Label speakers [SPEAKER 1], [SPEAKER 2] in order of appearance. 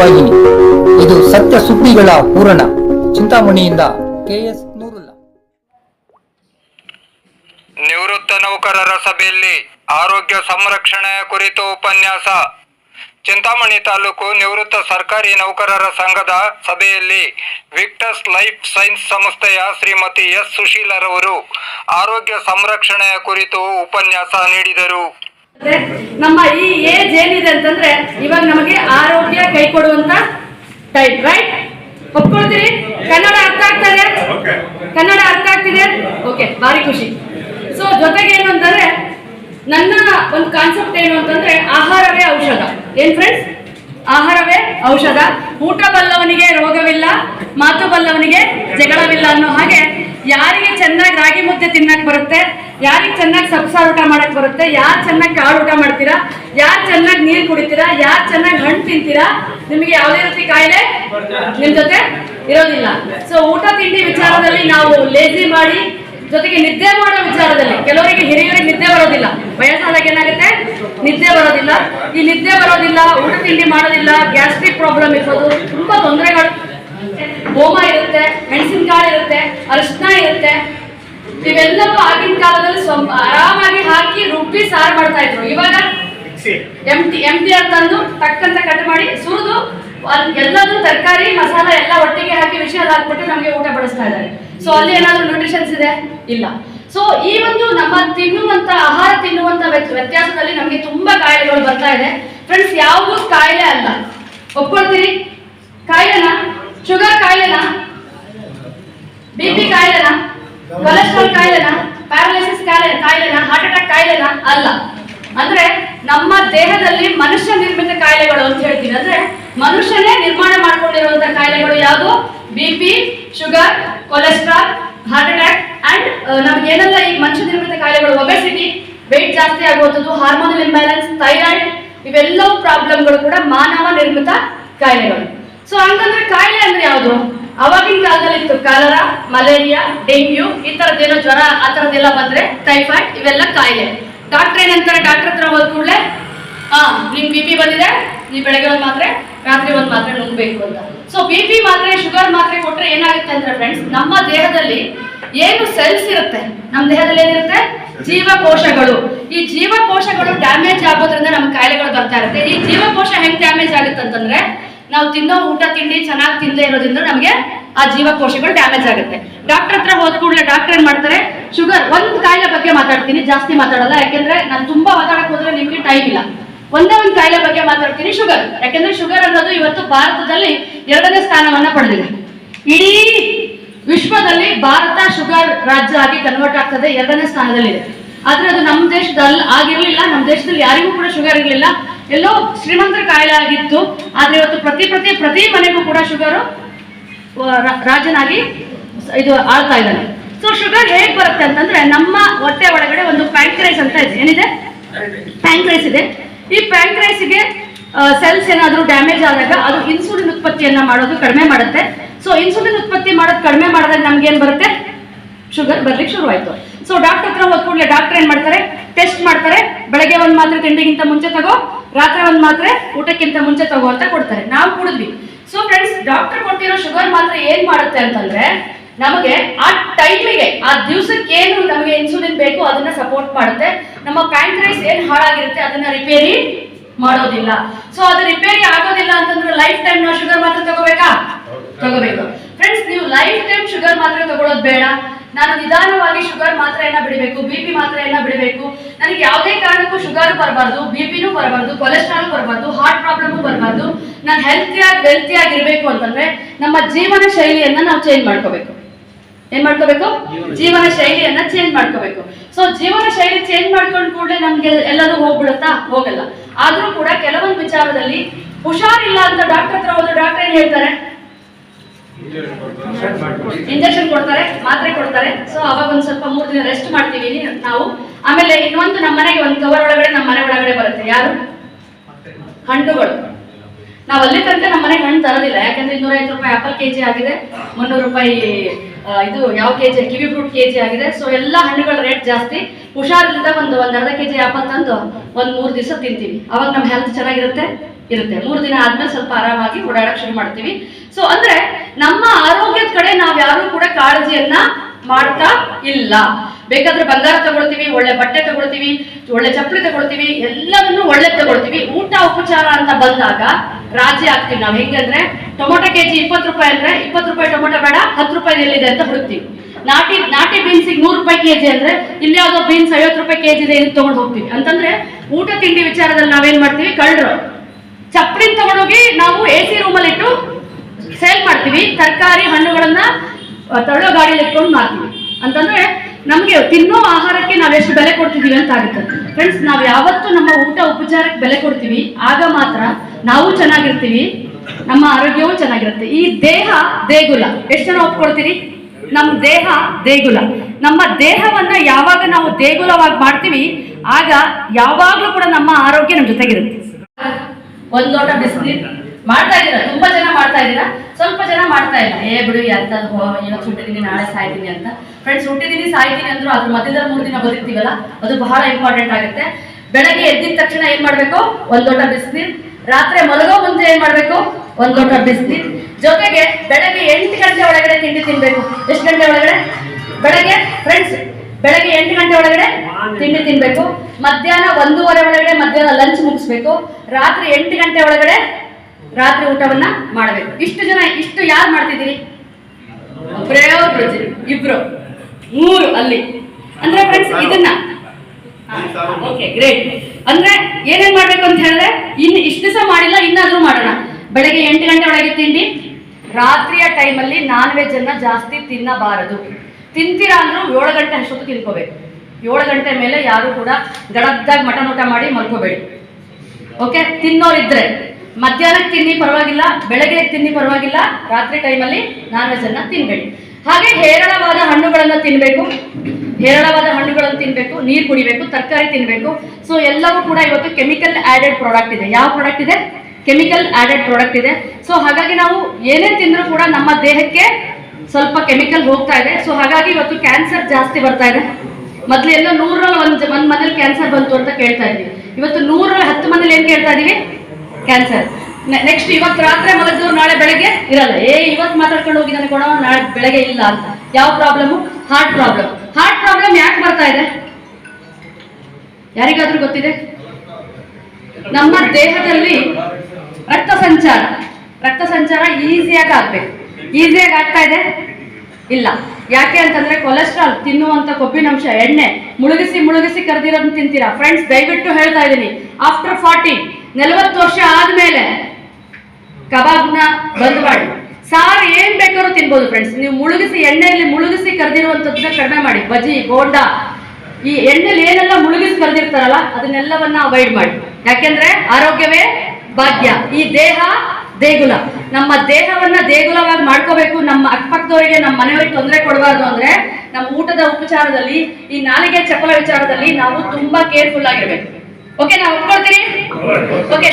[SPEAKER 1] ಸುದ್ದಿವಾಹಿನಿ ಇದು ಸತ್ಯ ಸುದ್ದಿಗಳ ಪೂರಣ ಚಿಂತಾಮಣಿಯಿಂದ ಕೆಎಸ್ ನೂರುಲ್ಲಾ.
[SPEAKER 2] ನಿವೃತ್ತ ನೌಕರರ ಸಭೆಯಲ್ಲಿ ಆರೋಗ್ಯ ಸಂರಕ್ಷಣೆ ಕುರಿತು ಉಪನ್ಯಾಸ. ಚಿಂತಾಮಣಿ ತಾಲೂಕು ನಿವೃತ್ತ ಸರ್ಕಾರಿ ನೌಕರರ ಸಂಘದ ಸಭೆಯಲ್ಲಿ ವಿಕ್ಟಸ್ ಲೈಫ್ ಸೈನ್ಸ್ ಸಂಸ್ಥೆಯ ಶ್ರೀಮತಿ ಎಸ್. ಸುಶೀಲರವರು ಆರೋಗ್ಯ ಸಂರಕ್ಷಣೆಯ ಕುರಿತು ಉಪನ್ಯಾಸ ನೀಡಿದರು.
[SPEAKER 3] ನಮ್ಮ ಈ ಏಜ್ ಏನಿದೆ ಅಂತಂದ್ರೆ ಇವಾಗ ನಮಗೆ ಆರೋಗ್ಯ ಕೈ ಕೊಡುವಂತ ಟೈಪ್ ರೈಟ್ ಒಪ್ಕೊಳ್ತೀರಿ? ಕನ್ನಡ ಅರ್ಥ ಆಗ್ತಾ ಇದೆ? ಕನ್ನಡ ಅರ್ಥ ಆಗ್ತಿದೆ? ಓಕೆ ಭಾರಿ ಖುಷಿ. ಸೊ ಜೊತೆಗೆ ಏನು ಅಂತಂದ್ರೆ ನನ್ನ ಒಂದು ಕಾನ್ಸೆಪ್ಟ್ ಏನು ಅಂತಂದ್ರೆ ಆಹಾರವೇ ಔಷಧ. ಏನ್ ಫ್ರೆಂಡ್ಸ್ ಆಹಾರವೇ ಔಷಧ. ಊಟ ಬಲ್ಲವನಿಗೆ ರೋಗವಿಲ್ಲ ಮಾತು ಬಲ್ಲವನಿಗೆ ಜಗಳವಿಲ್ಲ ಅನ್ನೋ ಹಾಗೆ ಯಾರಿಗೆ ಚೆನ್ನಾಗಿ ರಾಗಿ ಮುದ್ದೆ ತಿನ್ನಕ್ ಬರುತ್ತೆ ಯಾರಿಗೆ ಚೆನ್ನಾಗಿ ಸಬ್ಸಾರು ಊಟ ಮಾಡಕ್ ಬರುತ್ತೆ, ಯಾರು ಚೆನ್ನಾಗಿ ಕಾಳು ಊಟ ಮಾಡ್ತೀರಾ, ಯಾರು ಚೆನ್ನಾಗಿ ನೀರು ಕುಡಿತೀರಾ, ಯಾರು ಚೆನ್ನಾಗಿ ಹಣ್ಣು ತಿಂತೀರಾ, ನಿಮಗೆ ಯಾವುದೇ ರೀತಿ ಕಾಯಿಲೆ ನಿಮ್ ಜೊತೆ ಇರೋದಿಲ್ಲ. ಸೊ ಊಟ ತಿಂಡಿ ವಿಚಾರದಲ್ಲಿ ನಾವು ಲೇಜಿ ಮಾಡಿ, ಜೊತೆಗೆ ನಿದ್ದೆ ಮಾಡೋ ವಿಚಾರದಲ್ಲಿ, ಕೆಲವರಿಗೆ ಹಿರಿಯರಿಗೆ ನಿದ್ದೆ ಬರೋದಿಲ್ಲ. ವಯಸ್ಸಾದಾಗ ಏನಾಗುತ್ತೆ? ನಿದ್ದೆ ಬರೋದಿಲ್ಲ. ಈ ನಿದ್ದೆ ಬರೋದಿಲ್ಲ, ಊಟ ತಿಂಡಿ ಮಾಡೋದಿಲ್ಲ, ಗ್ಯಾಸ್ಟ್ರಿಕ್ ಪ್ರಾಬ್ಲಮ್ ಇರ್ಬೋದು, ತುಂಬಾ ತೊಂದರೆಗಳು. ಹೋಮ ಇರುತ್ತೆ, ಮೆಣಸಿನಕಾಳು ಇರುತ್ತೆ ಅರಿಶಿನ ಇರುತ್ತೆ ಇವೆಲ್ಲವೂ ಆಗಿನ ಕಾಲದಲ್ಲಿ ಸ್ವಲ್ಪ ಆರಾಮಾಗಿ ಹಾಕಿ ರುಬ್ಬಿ ಸಾರು ಮಾಡ್ತಾ ಇದ್ರು. ಇವಾಗ ಎಂಟಿ ಎಂಟಿ ತಂದು ತಕ್ಕಂತ ಕಟ್ ಮಾಡಿ ಸುರಿದು ಎಲ್ಲದೂ ತರಕಾರಿ ಮಸಾಲ ಎಲ್ಲ ಒಟ್ಟಿಗೆ ಹಾಕಿ ವಿಷಯ ಹಾಕ್ಬಿಟ್ಟು ನಮಗೆ ಊಟ ಬಡಿಸ್ತಾ ಇದ್ದಾರೆ. ಸೊ ಅಲ್ಲಿ ಏನಾದ್ರು ನ್ಯೂಟ್ರಿಷನ್ಸ್ ಇದೆ? ಇಲ್ಲ. ಸೊ ಈ ಒಂದು ನಮ್ಮ ತಿನ್ನುವಂತ ಆಹಾರ ತಿನ್ನುವಂತ ವ್ಯತ್- ವ್ಯತ್ಯಾಸದಲ್ಲಿ ನಮಗೆ ತುಂಬಾ ಕಾಯಿಲೆಗಳು ಬರ್ತಾ ಇದೆ. ಫ್ರೆಂಡ್ಸ್ ಯಾವುದು ಕಾಯಿಲೆ ಅಲ್ಲ. ಒಪ್ಕೊಳ್ತೀರಿ ಕಾಯಿಲೆನಾ ಶುಗರ್ ಕಾಯಿಲೆನಾ ಬಿ ಪಿ ಕಾಯಿಲೆನಾ ಕೊಲೆಸ್ಟ್ರಾಲ್ ಕಾಯಿಲೆನಾ ಪ್ಯಾರಾಲಿಸಿಸ್ ಕಾಯಿಲೆ ಕಾಯಿಲೆನಾ ಹಾರ್ಟ್ ಅಟ್ಯಾಕ್ ಕಾಯಿಲೆನಾ ಅಲ್ಲ. ಅಂದ್ರೆ ನಮ್ಮ ದೇಹದಲ್ಲಿ ಮನುಷ್ಯ ನಿರ್ಮಿತ ಕಾಯಿಲೆಗಳು ಅಂತ ಹೇಳ್ತೀನಿ. ಅಂದ್ರೆ ಮನುಷ್ಯನೇ ನಿರ್ಮಾಣ ಮಾಡ್ಕೊಂಡಿರುವಂತ ಕಾಯಿಲೆಗಳು ಯಾವುದು? B P, sugar, cholesterol, heart attack and ನಮ್ಗೆ ಏನೆಲ್ಲ ಈ ಮನುಷ್ಯ ನಿರ್ಮಿತ ಕಾಯಿಲೆಗಳು? ಒಬೆಸಿಟಿ, ವೆಯ್ಟ್ ಜಾಸ್ತಿ ಆಗುವಂಥದ್ದು, ಹಾರ್ಮೋನಲ್ ಇಂಬ್ಯಾಲೆನ್ಸ್ ಥೈರಾಯ್ಡ್, ಇವೆಲ್ಲವೂ ಪ್ರಾಬ್ಲಮ್ಗಳು ಕೂಡ ಮಾನವ ನಿರ್ಮಿತ ಕಾಯಿಲೆಗಳು. ಸೊ ಹಂಗಂದ್ರೆ ಕಾಯಿಲೆ ಅಂದ್ರೆ ಯಾವುದು? ಅವಾಗಿನ ಕಾಲದಲ್ಲಿ ಇತ್ತು ಕಾಲರಾ, ಮಲೇರಿಯಾ, ಡೆಂಗ್ಯೂ, ಈ ತರದ್ದೇನೋ ಜ್ವರ, ಆ ತರದ್ದೆಲ್ಲ ಬಂದ್ರೆ ಟೈಫಾಯ್ಡ್ ಇವೆಲ್ಲ ಕಾಯಿಲೆ. ಡಾಕ್ಟರ್ ಏನಂತಾರೆ? ಡಾಕ್ಟರ್ ಹತ್ರ ಹೋದ ಕೂಡಲೇ ಹಾ ನಿಮ್ ಬಿ ಪಿ ಬಂದಿದೆ ನೀವು ಬೆಳಗ್ಗೆ ಒಂದು ಮಾತ್ರೆ, ರಾತ್ರಿ ಒಂದು ಮಾತ್ರೆ ನುಂಗ್ಬೇಕು ಅಂತ. ಸೊ ಬಿ ಪಿ ಮಾತ್ರೆ, ಶುಗರ್ ಮಾತ್ರೆ ಕೊಟ್ರೆ ಏನಾಗುತ್ತೆ ಅಂದ್ರೆ ಫ್ರೆಂಡ್ಸ್ ನಮ್ಮ ದೇಹದಲ್ಲಿ ಏನು ಸೆಲ್ಸ್ ಇರುತ್ತೆ? ನಮ್ಮ ದೇಹದಲ್ಲಿ ಏನಿರುತ್ತೆ? ಜೀವಕೋಶಗಳು. ಈ ಜೀವಕೋಶಗಳು ಡ್ಯಾಮೇಜ್ ಆಗೋದ್ರಿಂದ ನಮ್ಮ ಕಾಯಿಲೆಗಳು ಬರ್ತಾ ಇರುತ್ತೆ. ಈ ಜೀವಕೋಶ ಹೆಂಗ್ ಡ್ಯಾಮೇಜ್ ಆಗುತ್ತೆ ಅಂತಂದ್ರೆ, ನಾವು ತಿನ್ನೋ ಊಟ, ತಿಂಡಿ ಚೆನ್ನಾಗಿ ತಿಂದೇ ಇರೋದ್ರಿಂದ ನಮಗೆ ಆ ಜೀವಕೋಶಗಳು ಡ್ಯಾಮೇಜ್ ಆಗುತ್ತೆ. ಡಾಕ್ಟರ್ ಹತ್ರ ಹೋದ ಕೂಡಲೇ, ಡಾಕ್ಟರ್ ಏನ್ ಮಾಡ್ತಾರೆ? ಶುಗರ್ ಒಂದ್ ಕಾಯಿಲೆ ಬಗ್ಗೆ ಮಾತಾಡ್ತೀನಿ, ಜಾಸ್ತಿ ಮಾತಾಡಲ್ಲ. ಯಾಕೆಂದ್ರೆ ನಾನು ತುಂಬಾ ಮಾತಾಡಕ್ ಹೋದ್ರೆ ನಿಮ್ಗೆ ಟೈಮ್ ಇಲ್ಲ. ಒಂದೇ ಒಂದು ಕಾಯಿಲೆ ಬಗ್ಗೆ ಮಾತಾಡ್ತೀನಿ ಶುಗರ್ ಯಾಕೆಂದ್ರೆ ಶುಗರ್ ಅನ್ನೋದು ಇವತ್ತು ಭಾರತದಲ್ಲಿ ಎರಡನೇ ಸ್ಥಾನವನ್ನ ಪಡೆದಿದೆ. ಇಡೀ ವಿಶ್ವದಲ್ಲಿ ಭಾರತ ಶುಗರ್ ರಾಜ್ಯ ಆಗಿ ಕನ್ವರ್ಟ್ ಆಗ್ತದೆ, ಎರಡನೇ ಸ್ಥಾನದಲ್ಲಿದೆ. ಆದ್ರೆ ಅದು ನಮ್ಮ ದೇಶದಲ್ಲಿ ಆಗಿರ್ಲಿಲ್ಲ ನಮ್ಮ ದೇಶದಲ್ಲಿ ಯಾರಿಗೂ ಕೂಡ ಶುಗರ್ ಇರಲಿಲ್ಲ. ಎಲ್ಲೋ ಶ್ರೀಮಂತರ ಕಾಯಿಲೆ ಆಗಿತ್ತು, ಆದ್ರೆ ಇವತ್ತು ಪ್ರತಿ ಪ್ರತಿ ಪ್ರತಿ ಮನೆಗೂ ಕೂಡ ಶುಗರು ರಾಜನಾಗಿ ಇದು ಆಳ್ತಾ ಇದ್ದಾನೆ. ಸೊ ಶುಗರ್ ಹೇಗೆ ಬರುತ್ತೆ ಅಂತಂದ್ರೆ ನಮ್ಮ ಹೊಟ್ಟೆ ಒಳಗಡೆ ಒಂದು ಪ್ಯಾಂಕ್ರೈಸ್ ಅಂತ ಇದೆ. ಏನಿದೆ? ಪ್ಯಾಂಕ್ರೈಸ್ ಇದೆ. ಈ ಪ್ಯಾಂಕ್ರೈಸ್ಗೆ ಸೆಲ್ಸ್ ಏನಾದರೂ ಡ್ಯಾಮೇಜ್ ಆದಾಗ ಅದು ಇನ್ಸುಲಿನ್ ಉತ್ಪತ್ತಿಯನ್ನ ಮಾಡೋದು ಕಡಿಮೆ ಮಾಡುತ್ತೆ. ಸೊ ಇನ್ಸುಲಿನ್ ಉತ್ಪತ್ತಿ ಮಾಡೋದು ಕಡಿಮೆ ಮಾಡಿದಾಗ ನಮ್ಗೆ ಏನ್ ಬರುತ್ತೆ? ಶುಗರ್ ಬರ್ಲಿಕ್ಕೆ ಶುರುವಾಯಿತು. ಸೊ ಡಾಕ್ಟರ್ ಹತ್ರ ಹೋದ ಕೂಡಲೇ ಡಾಕ್ಟರ್ ಏನ್ ಮಾಡ್ತಾರೆ? ಟೆಸ್ಟ್ ಮಾಡ್ತಾರೆ. ಬೆಳಗ್ಗೆ ಒಂದ್ ಮಾತ್ರೆ, ತಿಂಡಿಗಿಂತ ಮುಂಚೆ ತಗೋ. ರಾತ್ರಿ ಒಂದ್ ಮಾತ್ರೆ, ಊಟಕ್ಕಿಂತ ಮುಂಚೆ ತಗೋ ಅಂತ ಕೊಡ್ತಾರೆ. ನಾವು ಕುಡಿದ್ವಿ. ಸೊ ಫ್ರೆಂಡ್ಸ್ ಡಾಕ್ಟರ್ ಕೊಟ್ಟಿರೋ ಶುಗರ್ ಮಾತ್ರೆ ಏನ್ ಮಾಡುತ್ತೆ ಅಂತಂದ್ರೆ ನಮಗೆ ಆ ಟೈಮಿಗೆ ಆ ದಿವಸಕ್ಕೆ ಏನು ನಮಗೆ ಇನ್ಸುಲಿನ್ ಬೇಕು ಅದನ್ನ ಸಪೋರ್ಟ್ ಮಾಡುತ್ತೆ. ನಮ್ಮ ಪ್ಯಾಂಕ್ರೈಸ್ ಏನು ಹಾಳಾಗಿರುತ್ತೆ ಅದನ್ನ ರಿಪೇರಿ ಮಾಡೋದಿಲ್ಲ. ಸೊ ಅದು ರಿಪೇರಿ ಆಗೋದಿಲ್ಲ ಅಂತಂದ್ರೆ ಲೈಫ್ ಟೈಮ್ ನಾವು ಶುಗರ್ ಮಾತ್ರ ತಗೋಬೇಕಾ? ತಗೋಬೇಕು. ಫ್ರೆಂಡ್ಸ್ ನೀವು ಲೈಫ್ ಟೈಮ್ ಶುಗರ್ ಮಾತ್ರ ತಗೊಳ್ಳೋದು ಬೇಡ. ನಾನು ನಿಧಾನವಾಗಿ ಶುಗರ್ ಮಾತ್ರೆಯನ್ನ ಬಿಡಬೇಕು ಬಿ ಪಿ ಮಾತ್ರೆಯನ್ನ ಬಿಡಬೇಕು. ನನಗೆ ಯಾವುದೇ ಕಾರಣಕ್ಕೂ ಶುಗರ್ ಬರಬಾರ್ದು ಬಿ ಪಿನೂ ಬರಬಾರ್ದು ಕೊಲೆಸ್ಟ್ರಾಲ್ ಬರಬಾರ್ದು ಹಾರ್ಟ್ ಪ್ರಾಬ್ಲಮ್ ಬರಬಾರ್ದು. ನಾನು ಹೆಲ್ತಿಯಾಗಿ ವೆಲ್ತಿಯಾಗಿ ಇರಬೇಕು ಅಂತಂದ್ರೆ ನಮ್ಮ ಜೀವನ ಶೈಲಿಯನ್ನ ನಾವು ಚೇಂಜ್ ಮಾಡ್ಕೋಬೇಕು. ಏನ್ ಮಾಡ್ಕೋಬೇಕು? ಜೀವನ ಶೈಲಿಯನ್ನ ಚೇಂಜ್ ಮಾಡ್ಕೋಬೇಕು. ಸೊ ಜೀವನ ಶೈಲಿ ಚೇಂಜ್ ಮಾಡ್ಕೊಂಡ್ ಕೂಡಲೇ ನಮ್ಗೆ ಎಲ್ಲರೂ ಹೋಗ್ಬಿಡುತ್ತಾ? ಹೋಗಲ್ಲ. ಆದ್ರೂ ಕೂಡ ಕೆಲವೊಂದು ವಿಚಾರದಲ್ಲಿ ಹುಷಾರಿಲ್ಲ ಅಂತ ಡಾಕ್ಟರ್ ಹತ್ರ ಹೋದ್ರೆ ಡಾಕ್ಟರ್ ಏನ್ ಹೇಳ್ತಾರೆ? ಇಂಜೆಕ್ಷನ್ ಕೊಡ್ತಾರೆ, ಮಾತ್ರೆ ಕೊಡ್ತಾರೆ. ಸೊ ಅವಾಗ ಒಂದ್ ಸ್ವಲ್ಪ ಮೂರ್ ದಿನ ರೆಸ್ಟ್ ಮಾಡ್ತೀವಿ ನಾವು. ಆಮೇಲೆ ಇನ್ನೊಂದು ನಮ್ಮ ಮನೆಗೆ ಒಂದು ಕವರ್ ಒಳಗಡೆ, ನಮ್ಮ ಮನೆ ಒಳಗಡೆ ಬರುತ್ತೆ. ಯಾರು? ಹಣ್ಣುಗಳು. ನಾವು ಅಲ್ಲಿ ತನಕ ನಮ್ಮ ಮನೆಗೆ ಹಣ್ಣು ತರೋದಿಲ್ಲ. ಯಾಕಂದ್ರೆ ಇನ್ನೂರ ಐವತ್ತು ರೂಪಾಯಿ ಆಪಲ್ ಕೆಜಿ ಆಗಿದೆ, ಮುನ್ನೂರು ರೂಪಾಯಿ ಇದು ಯಾವ ಕೆಜಿ ಕಿವಿ ಫ್ರೂಟ್ ಕೆಜಿ ಆಗಿದೆ. ಸೊ ಎಲ್ಲ ಹಣ್ಣುಗಳ ರೇಟ್ ಜಾಸ್ತಿ. ಹುಷಾರಿಲ್ಲದ ಒಂದು ಒಂದ್ ಅರ್ಧ ಕೆಜಿ ಆಪಲ್ ತಂದು ಒಂದ್ ಮೂರ್ ದಿವಸ ತಿಂತೀವಿ. ಅವಾಗ ನಮ್ಮ ಹೆಲ್ತ್ ಚೆನ್ನಾಗಿರುತ್ತೆ? ಇರುತ್ತೆ. ಮೂರು ದಿನ ಆದ್ಮೇಲೆ ಸ್ವಲ್ಪ ಆರಾಮಾಗಿ ಓಡಾಡಕ್ ಶುರು ಮಾಡ್ತೀವಿ. ಸೊ ಅಂದ್ರೆ ನಮ್ಮ ಆರೋಗ್ಯದ ಕಡೆ ನಾವ್ ಯಾರು ಕೂಡ ಕಾಳಜಿಯನ್ನ ಮಾಡ್ತಾ ಇಲ್ಲ. ಬೇಕಾದ್ರೆ ಬಂಗಾರ ತಗೊಳ್ತೀವಿ, ಒಳ್ಳೆ ಬಟ್ಟೆ ತಗೊಳ್ತೀವಿ, ಒಳ್ಳೆ ಚಪ್ಪಲಿ ತಗೊಳ್ತೀವಿ, ಎಲ್ಲವನ್ನೂ ಒಳ್ಳೆ ತಗೊಳ್ತೀವಿ. ಊಟ, ಉಪಚಾರ ಅಂತ ಬಂದಾಗ ರಾಜಿ ಆಗ್ತೀವಿ ನಾವು. ಹೆಂಗಂದ್ರೆ ಟೊಮೊಟೊ ಕೆಜಿ ಇಪ್ಪತ್ತು ರೂಪಾಯಿ ಅಂದ್ರೆ ಇಪ್ಪತ್ತು ರೂಪಾಯಿ ಟೊಮೊಟೊ ಬೇಡ, ಹತ್ತು ರೂಪಾಯಿ ಎಲ್ಲಿದೆ ಅಂತ ಹುಡುಕ್ತೀವಿ. ನಾಟಿ ನಾಟಿ ಬೀನ್ಸಿಗೆ ನೂರು ರೂಪಾಯಿ ಕೆಜಿ ಅಂದ್ರೆ ಇಲ್ಲಿ ಯಾವ್ದೋ ಬೀನ್ಸ್ ಐವತ್ತು ರೂಪಾಯಿ ಕೆಜಿ ಇದೆ ಎಂದು ತಗೊಂಡು ಹೋಗ್ತೀವಿ. ಅಂತಂದ್ರೆ ಊಟ ತಿಂಡಿ ವಿಚಾರದಲ್ಲಿ ನಾವೇನ್ ಮಾಡ್ತೀವಿ? ಕಳ್ಳರು. ಚಪ್ಪಲಿ ತಗೊಂಡೋಗಿ ನಾವು ಎ ಸಿ ರೂಮಲ್ಲಿ ಇಟ್ಟು ಸೇಲ್ ಮಾಡ್ತೀವಿ. ತರಕಾರಿ ಹಣ್ಣುಗಳನ್ನ ತಳ್ಳೋ ಗಾಡಿಯಲ್ಲಿ ಇಟ್ಕೊಂಡು ಮಾರ್ತೀವಿ ಅಂತಂದ್ರೆ ನಮಗೆ ತಿನ್ನೋ ಆಹಾರಕ್ಕೆ ನಾವು ಎಷ್ಟು ಬೆಲೆ ಕೊಡ್ತಿದೀವಿ ಅಂತ ಆಗುತ್ತೆ. ಫ್ರೆಂಡ್ಸ್ ನಾವು ಯಾವತ್ತು ನಮ್ಮ ಊಟ ಉಪಚಾರಕ್ಕೆ ಬೆಲೆ ಕೊಡ್ತೀವಿ. ಆಗ ಮಾತ್ರ ನಾವು ಚೆನ್ನಾಗಿರ್ತೀವಿ. ನಮ್ಮ ಆರೋಗ್ಯವೂ ಚೆನ್ನಾಗಿರುತ್ತೆ. ಈ ದೇಹ ದೇಗುಲ. ಎಷ್ಟು ಜನ ಒಪ್ಕೊಳ್ತೀರಿ? ನಮ್ಮ ದೇಹ ದೇಗುಲ. ನಮ್ಮ ದೇಹವನ್ನ ಯಾವಾಗ ನಾವು ದೇಗುಲವಾಗಿ ಮಾಡ್ತೀವಿ, ಆಗ ಯಾವಾಗಲೂ ಕೂಡ ನಮ್ಮ ಆರೋಗ್ಯ ನಮ್ಮ ಜೊತೆಗಿರುತ್ತೆ. ಒಂದ್ ಲೋಟ ಬಿಸಿನೀರ್. ಮಾಡ್ತಾ ಇದ್ದೀರಾ? ತುಂಬಾ ಜನ ಮಾಡ್ತಾ ಇದ್ದೀರಾ? ಸ್ವಲ್ಪ ಜನ ಮಾಡ್ತಾ ಇಲ್ಲ. ಏ ಬಿಡು ಅಂತ ಏನೋ ಹುಟ್ಟಿದೀನಿ ನಾಳೆ ಸಾಯ್ತೀನಿ ಅಂತ. ಫ್ರೆಂಡ್ಸ್ ಹುಟ್ಟಿದೀನಿ ಸಾಯ್ತೀನಿ ಅಂದ್ರು ಅದ್ರ ಮಧ್ಯದಲ್ಲಿ ಮೂರು ದಿನ ಬದುಕ್ತೀವಲ್ಲ? ಅದು ಬಹಳ ಇಂಪಾರ್ಟೆಂಟ್ ಆಗುತ್ತೆ. ಬೆಳಗ್ಗೆ ಎದ್ದಿದ ತಕ್ಷಣ ಏನ್ ಮಾಡ್ಬೇಕು? ಒಂದ್ ಲೋಟ ಬಿಸಿನೀರ್. ರಾತ್ರಿ ಮಲಗೋ ಮುಂಚೆ ಏನ್ ಮಾಡ್ಬೇಕು? ಒಂದ್ ಲೋಟ ಬಿಸಿನೀರ್. ಜೊತೆಗೆ ಬೆಳಗ್ಗೆ ಎಂಟು ಗಂಟೆ ಒಳಗಡೆ ತಿಂಡಿ ತಿನ್ಬೇಕು. ಎಷ್ಟು ಗಂಟೆ ಒಳಗಡೆ? ಬೆಳಗ್ಗೆ? ಫ್ರೆಂಡ್ಸ್ ಬೆಳಗ್ಗೆ ಎಂಟು ಗಂಟೆ ಒಳಗಡೆ ತಿಂಡಿ ತಿನ್ಬೇಕು. ಮಧ್ಯಾಹ್ನ ಒಂದೂವರೆ ಒಳಗಡೆ ಮಧ್ಯಾಹ್ನ ಲಂಚ್ ಮುಗಿಸ್ಬೇಕು. ರಾತ್ರಿ ಎಂಟು ಗಂಟೆ ಒಳಗಡೆ ರಾತ್ರಿ ಊಟವನ್ನ ಮಾಡಬೇಕು. ಇಷ್ಟು ಜನ, ಇಷ್ಟು ಯಾರು ಮಾಡ್ತಿದ್ದೀರಿ? ಒಬ್ಬರೇ ಒಬ್ರು ಇಬ್ರು. ಮೂರು ಅಲ್ಲಿ. ಅಂದ್ರೆ ಫ್ರೆಂಡ್ಸ್ ಇದನ್ನ. ಓಕೆ ಗ್ರೇಟ್ ಅಂದ್ರೆ ಏನೇನ್ ಮಾಡ್ಬೇಕು ಅಂತ ಹೇಳಿದ್ರೆ, ಇನ್ ಇಷ್ಟು ದಿವಸ ಮಾಡಿಲ್ಲ, ಇನ್ನಾದ್ರೂ ಮಾಡೋಣ. ಬೆಳಗ್ಗೆ ಎಂಟು ಗಂಟೆ ಒಳಗೆ ತಿಂಡಿ. ರಾತ್ರಿಯ ಟೈಮಲ್ಲಿ ನಾನ್ ವೆಜ್ ಅನ್ನ ಜಾಸ್ತಿ ತಿನ್ನಬಾರದು. ತಿಂತೀರಾ ಅಂದ್ರೂ ಏಳು ಗಂಟೆ ಅಷ್ಟೊತ್ತು ತಿನ್ಕೋಬೇಕು. ಏಳು ಗಂಟೆ ಮೇಲೆ ಯಾರು ಕೂಡ ಗಡದ್ದಾಗಿ ಮಟನ್ ಊಟ ಮಾಡಿ ಮಲ್ಕೋಬೇಡಿ. ಓಕೆ ತಿನ್ನೋರಿದ್ರೆ. ಮಧ್ಯಾಹ್ನಕ್ಕೆ ತಿನ್ನಿ ಪರವಾಗಿಲ್ಲ, ಬೆಳಗ್ಗೆ ತಿನ್ನಿ ಪರವಾಗಿಲ್ಲ, ರಾತ್ರಿ ಟೈಮಲ್ಲಿ ನಾನ್ ವೆಜ್ ಅನ್ನ ತಿನ್ಬೇಡಿ. ಹಾಗೆ ಹೇರಳವಾದ ಹಣ್ಣುಗಳನ್ನ ತಿನ್ಬೇಕು. ಹೇರಳವಾದ ಹಣ್ಣುಗಳನ್ನು ತಿನ್ಬೇಕು, ನೀರು ಕುಡಿಬೇಕು, ತರಕಾರಿ ತಿನ್ಬೇಕು. ಸೊ ಎಲ್ಲವೂ ಕೂಡ ಇವತ್ತು ಕೆಮಿಕಲ್ ಆಡೆಡ್ ಪ್ರಾಡಕ್ಟ್ ಇದೆ. ಯಾವ ಪ್ರಾಡಕ್ಟ್ ಇದೆ? ಕೆಮಿಕಲ್ ಆಡೆಡ್ ಪ್ರಾಡಕ್ಟ್ ಇದೆ. ಸೊ ಹಾಗಾಗಿ ನಾವು ಏನೇ ತಿಂದ್ರೂ ಕೂಡ ನಮ್ಮ ದೇಹಕ್ಕೆ ಸ್ವಲ್ಪ ಕೆಮಿಕಲ್ ಹೋಗ್ತಾ ಇದೆ. ಸೊ ಹಾಗಾಗಿ ಇವತ್ತು ಕ್ಯಾನ್ಸರ್ ಜಾಸ್ತಿ ಬರ್ತಾ ಇದೆ. ಮೊದ್ಲೆಲ್ಲ ನೂರಲ್ಲಿ ಒಂದ್ ಒಂದ್ ಮನೇಲಿ ಕ್ಯಾನ್ಸರ್ ಬಂತು ಅಂತ ಕೇಳ್ತಾ ಇದ್ವಿ. ಇವತ್ತು ನೂರಲ್ಲಿ ಹತ್ತು ಮನೇಲಿ ಏನು ಕೇಳ್ತಾ ಇದೀವಿ ಕ್ಯಾನ್ಸರ್ ನೆಕ್ಸ್ಟ್ ಇವತ್ತು ರಾತ್ರಿ ಮಲಗಿದ್ರು ನಾಳೆ ಬೆಳಗ್ಗೆ ಇರಲ್ಲ. ಏ, ಇವತ್ತು ಮಾತಾಡ್ಕೊಂಡು ಹೋಗಿ ನನಗೆ ಕೊಡೋ ನಾಳೆ ಬೆಳಗ್ಗೆ ಇಲ್ಲ ಅಂತ. ಯಾವ problem heart problem heart problem ಯಾಕೆ ಬರ್ತಾ ಇದೆ? ಯಾರಿಗಾದ್ರೂ ಗೊತ್ತಿದೆ? ನಮ್ಮ ದೇಹದಲ್ಲಿ ರಕ್ತ ಸಂಚಾರ. ರಕ್ತ ಸಂಚಾರ ಈಸಿಯಾಗಿ ಆಗ್ಬೇಕು. ಈಸಿಯಾಗಿ ಆಗ್ತಾ ಇದೆ? ಇಲ್ಲ. ಯಾಕೆ ಅಂತಂದ್ರೆ ಕೊಲೆಸ್ಟ್ರಾಲ್ ತಿನ್ನುವಂತ ಕೊಬ್ಬಿನಂಶ ಎಣ್ಣೆ, ಮುಳುಗಿಸಿ ಮುಳುಗಿಸಿ ಕರೆದಿರೋದನ್ನ ತಿಂತೀರಾ? ಫ್ರೆಂಡ್ಸ್ ದಯವಿಟ್ಟು ಹೇಳ್ತಾ ಇದ್ದೀನಿ. ಆಫ್ಟರ್ ಫಾರ್ಟಿ ನಲವತ್ತು ವರ್ಷ ಆದ್ಮೇಲೆ ಕಬಾಬ್ನ ಬಂದ್ ಮಾಡಿ. ಸಾರು ಏನ್ ಬೇಕಾದ್ರೂ ತಿನ್ಬೋದು ಫ್ರೆಂಡ್ಸ್ ನೀವು ಮುಳುಗಿಸಿ ಎಣ್ಣೆಯಲ್ಲಿ ಮುಳುಗಿಸಿ ಕರೆದಿರುವಂತದ್ದನ್ನ ಕಡಿಮೆ ಮಾಡಿ. ಬಜಿ ಬೋಂಡ, ಈ ಎಣ್ಣೆಲಿ ಏನೆಲ್ಲ ಮುಳುಗಿಸಿ ಕರೆದಿರ್ತಾರಲ್ಲ, ಅದನ್ನೆಲ್ಲವನ್ನ ಅವಾಯ್ಡ್ ಮಾಡಿ. ಯಾಕೆಂದ್ರೆ ಆರೋಗ್ಯವೇ ಭಾಗ್ಯ. ಈ ದೇಹ ದೇಗುಲ. ನಮ್ಮ ದೇಹವನ್ನ ದೇಗುಲವಾಗಿ ಮಾಡ್ಕೋಬೇಕು. ನಮ್ಮ ಅಕ್ಕಪಕ್ಕದವರಿಗೆ, ನಮ್ಮ ಮನೆಯವರಿಗೆ ತೊಂದರೆ ಕೊಡಬಾರ್ದು ಅಂದ್ರೆ ನಮ್ಮ ಊಟದ ಉಪಚಾರದಲ್ಲಿ, ಈ ನಾಲಿಗೆ ಚಪಲ ವಿಚಾರದಲ್ಲಿ ನಾವು ತುಂಬಾ ಕೇರ್ಫುಲ್ ಆಗಿರ್ಬೇಕು. ಓಕೆ ನಾವು ಒಪ್ಕೊಳ್ತೀರಿ? ಓಕೆ